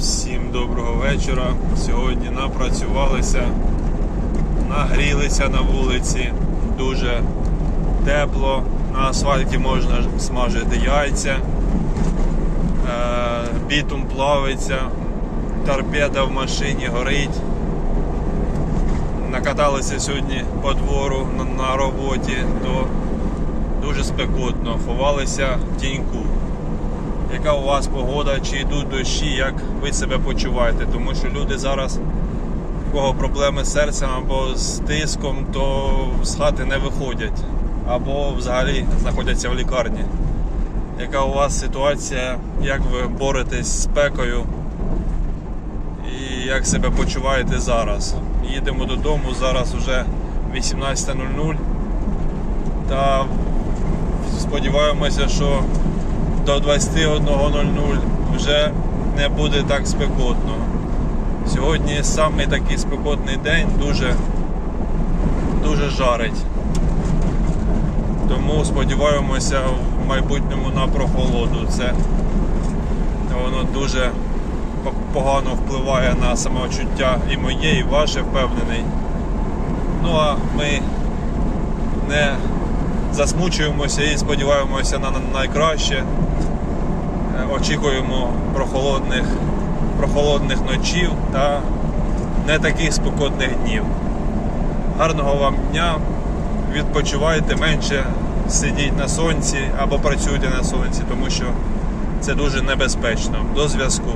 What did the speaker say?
Всім доброго вечора. Сьогодні напрацювалися, нагрілися на вулиці, дуже тепло. На асфальті можна смажити яйця, е, бітум плавиться, торпеда в машині горить. Накаталися сьогодні по двору на, роботі, то дуже спекотно, ховалися в тіньку яка у вас погода, чи йдуть дощі, як ви себе почуваєте. Тому що люди зараз, у кого проблеми з серцем або з тиском, то з хати не виходять, або взагалі знаходяться в лікарні. Яка у вас ситуація, як ви боретесь з спекою і як себе почуваєте зараз? Їдемо додому, зараз вже 18.00 та сподіваємося, що до 21.00 вже не буде так спекотно. Сьогодні саме такий спекотний день дуже, дуже жарить. Тому сподіваємося в майбутньому на прохолоду. Це воно дуже погано впливає на самочуття і моє, і ваше, впевнений. Ну а ми не засмучуємося і сподіваємося на на найкраще. Е, Очікуємо прохолодних, прохолодних ночів та не таких спекотних днів. Гарного вам дня, відпочивайте менше, сидіть на сонці або працюйте на сонці, тому що це дуже небезпечно. До зв'язку.